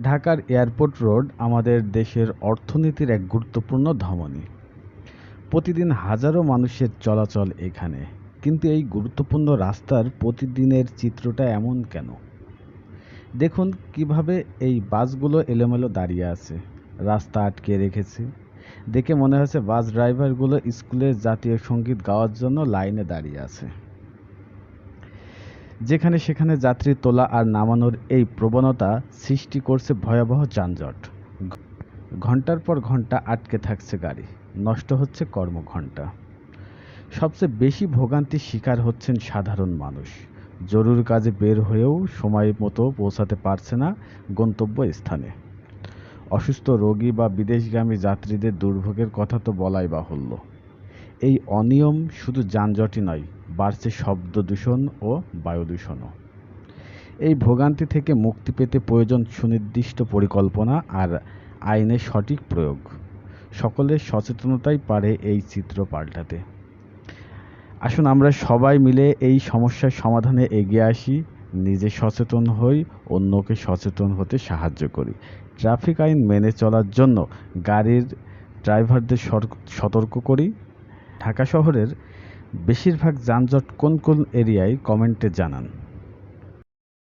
ঢাকার airport road আমাদের দেশের অর্থনীতির এক গুরুত্বপূর্ণ ধমনী। প্রতিদিন হাজারো মানুষের চলাচল এখানে, কিন্তু এই গুরুত্বপূর্ণ রাস্তার প্রতিদিনের চিত্রটা এমন কেন? দেখুন কীভাবে এই বাসগুলো এলোমেলো দাঁড়িয়ে আছে, রাস্তা আটকে রেখেছে। দেখে মনে হচ্ছে বাস ড্রাইভারগুলো স্কুলের জাতীয় সংগীত গাওয়ার জন্য লাইনে দাঁড়িয়ে আছে। যেখানে সেখানে যাত্রী তোলা আর নামানোর এই প্রবণতা সৃষ্টি করছে ভয়াবহ যানজট। ঘণ্টার পর ঘণ্টা আটকে থাকছে গাড়ি। নষ্ট হচ্ছে কর্মঘণ্টা। সবচেয়ে বেশি ভোগান্তির শিকার হচ্ছেন সাধারণ মানুষ। জরুর কাজে বের হয়েও সময় মতো পৌঁছাতে পারছে না গন্তব্য স্থানে অসুস্থ রোগী বা বিদেশগামী যাত্রীদের দুর্ভোগের কথা তো বলাই বাহুল্য। এই অনিয়ম শুধু যানজটই নয়, বাড়ছে শব্দ দূষণ ও বায়ু দূষণও। এই ভোগান্তি থেকে মুক্তি পেতে প্রয়োজন সুনির্দিষ্ট পরিকল্পনা আর আইনের সঠিক প্রয়োগ। সকলের সচেতনতাই পারে এই চিত্র পাল্টাতে। আসুন আমরা সবাই মিলে এই সমস্যার সমাধানে এগিয়ে আসি, নিজে সচেতন হই, অন্যকে সচেতন হতে সাহায্য করি। ট্রাফিক আইন মেনে চলার জন্য গাড়ির ড্রাইভারদের সতর্ক করি ঢাকা শহরের বেশিরভাগ যানজট কোন কোন এরিয়ায় কমেন্টে জানান।